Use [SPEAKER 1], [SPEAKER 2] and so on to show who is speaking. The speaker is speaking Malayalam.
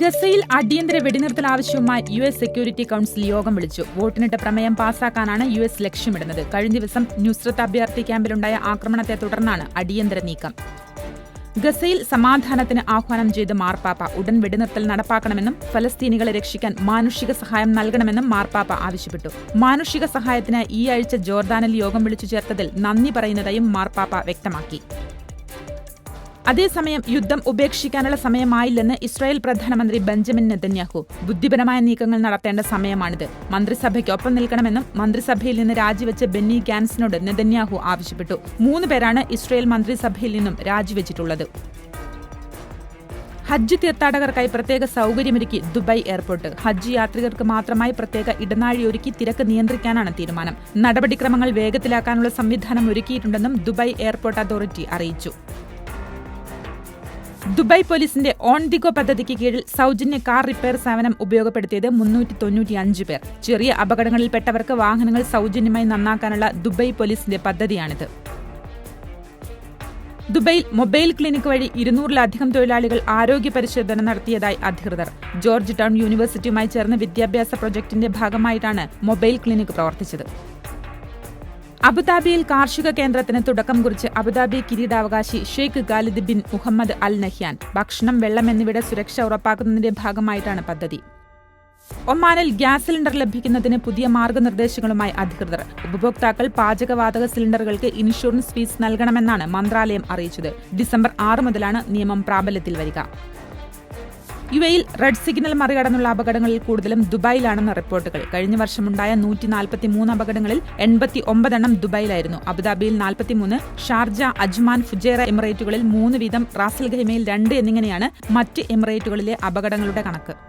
[SPEAKER 1] ഗസയിൽ അടിയന്തര വെടിനിർത്തൽ ആവശ്യവുമായി യു എസ് സെക്യൂരിറ്റി കൌൺസിൽ യോഗം വിളിച്ചു. വോട്ടിനിട്ട പ്രമേയം പാസാക്കാനാണ് യു എസ് ലക്ഷ്യമിടുന്നത്. കഴിഞ്ഞ ദിവസം ന്യൂസ്രത്ത് അഭ്യർത്ഥി ക്യാമ്പിലുണ്ടായ ആക്രമണത്തെ തുടർന്നാണ് അടിയന്തര നീക്കം. ഗസയിൽ സമാധാനത്തിന് ആഹ്വാനം ചെയ്ത് മാർപ്പാപ്പ ഉടൻ വെടിനിർത്തൽ നടപ്പാക്കണമെന്നും ഫലസ്തീനികളെ രക്ഷിക്കാൻ മാനുഷിക സഹായം നൽകണമെന്നും മാർപ്പാപ്പ ആവശ്യപ്പെട്ടു. മാനുഷിക സഹായത്തിന് ഈ ആഴ്ച ജോർദാനിൽ യോഗം വിളിച്ചു ചേർത്തതിൽ നന്ദി പറയുന്നതായും മാർപ്പാപ്പ വ്യക്തമാക്കി. അതേസമയം യുദ്ധം ഉപേക്ഷിക്കാനുള്ള സമയമായില്ലെന്ന് ഇസ്രായേൽ പ്രധാനമന്ത്രി ബെഞ്ചമിൻ നെതന്യാഹു. ബുദ്ധിപരമായ നീക്കങ്ങൾ നടത്തേണ്ട സമയമാണിത്. മന്ത്രിസഭയ്ക്കൊപ്പം നിൽക്കണമെന്നും മന്ത്രിസഭയിൽ നിന്ന് രാജിവെച്ച ബെന്നി ഗാൻസിനോട് നെതന്യാഹു ആവശ്യപ്പെട്ടു. മൂന്ന് പേരാണ് ഇസ്രായേൽ മന്ത്രിസഭയിൽ നിന്നും രാജിവെച്ചിട്ടുള്ളത്. ഹജ്ജ് തീർത്ഥാടകർക്കായി പ്രത്യേക സൗകര്യമൊരുക്കി ദുബായ് എയർപോർട്ട്. ഹജ്ജ് യാത്രികർക്ക് മാത്രമായി പ്രത്യേക ഇടനാഴിയൊരുക്കി തിരക്ക് നിയന്ത്രിക്കാനാണ് തീരുമാനം. നടപടിക്രമങ്ങൾ വേഗത്തിലാക്കാനുള്ള സംവിധാനം ഒരുക്കിയിട്ടുണ്ടെന്നും ദുബായ് എയർപോർട്ട് അതോറിറ്റി അറിയിച്ചു. ദുബായ് പോലീസിന്റെ ഓൺ ദി ഗോ പദ്ധതിക്ക് കീഴിൽ സൗജന്യ കാർ റിപ്പയർ സേവനം ഉപയോഗപ്പെടുത്തിയത് മുന്നൂറ്റി തൊണ്ണൂറ്റിയഞ്ച് പേർ. ചെറിയ അപകടങ്ങളിൽപ്പെട്ടവർക്ക് വാഹനങ്ങൾ സൗജന്യമായി നന്നാക്കാനുള്ള ദുബായ് പോലീസിന്റെ പദ്ധതിയാണിത്. ദുബൈയിൽ മൊബൈൽ ക്ലിനിക് വഴി ഇരുന്നൂറിലധികം തൊഴിലാളികൾ ആരോഗ്യ പരിശോധന നടത്തിയതായി അധികൃതർ. ജോർജ് ടൗൺ യൂണിവേഴ്സിറ്റിയുമായി ചേർന്ന് വിദ്യാഭ്യാസ പ്രൊജക്ടിന്റെ ഭാഗമായിട്ടാണ് മൊബൈൽ ക്ലിനിക് പ്രവർത്തിച്ചത്. അബുദാബിയിൽ കാർഷിക കേന്ദ്രത്തിന് തുടക്കം കുറിച്ച് അബുദാബി കിരീടാവകാശി Sheikh Khalid bin Mohammed Al Nahyan ഭക്ഷണം വെള്ളം എന്നിവയുടെ സുരക്ഷ ഉറപ്പാക്കുന്നതിന്റെ ഭാഗമായിട്ടാണ് പദ്ധതി. ഒമാനിൽ ഗ്യാസ് സിലിണ്ടർ ലഭിക്കുന്നതിന് പുതിയ മാർഗനിർദ്ദേശങ്ങളുമായി അധികൃതർ. ഉപഭോക്താക്കൾ പാചകവാതക സിലിണ്ടറുകൾക്ക് ഇൻഷുറൻസ് ഫീസ് നൽകണമെന്നാണ് മന്ത്രാലയം അറിയിച്ചത്. ഡിസംബർ ആറ് മുതലാണ് നിയമം പ്രാബല്യത്തിൽ വരിക. യു എയിൽ റെഡ് സിഗ്നൽ മറികടന്നുള്ള അപകടങ്ങളിൽ കൂടുതലും ദുബായിലാണെന്ന റിപ്പോർട്ടുകൾ. കഴിഞ്ഞ വർഷമുണ്ടായ നൂറ്റി നാൽപ്പത്തി മൂന്ന് അപകടങ്ങളിൽ എൺപത്തി ഒമ്പതെണ്ണം ദുബായിലായിരുന്നു. അബുദാബിയിൽ നാൽപ്പത്തിമൂന്ന് ഷാർജ അജ്മാൻ ഫുജേറ എമിറേറ്റുകളിൽ മൂന്ന് വീതം റാസൽ ഖൈമയിൽ രണ്ട് എന്നിങ്ങനെയാണ് മറ്റ് എമിറേറ്റുകളിലെ അപകടങ്ങളുടെ കണക്ക്.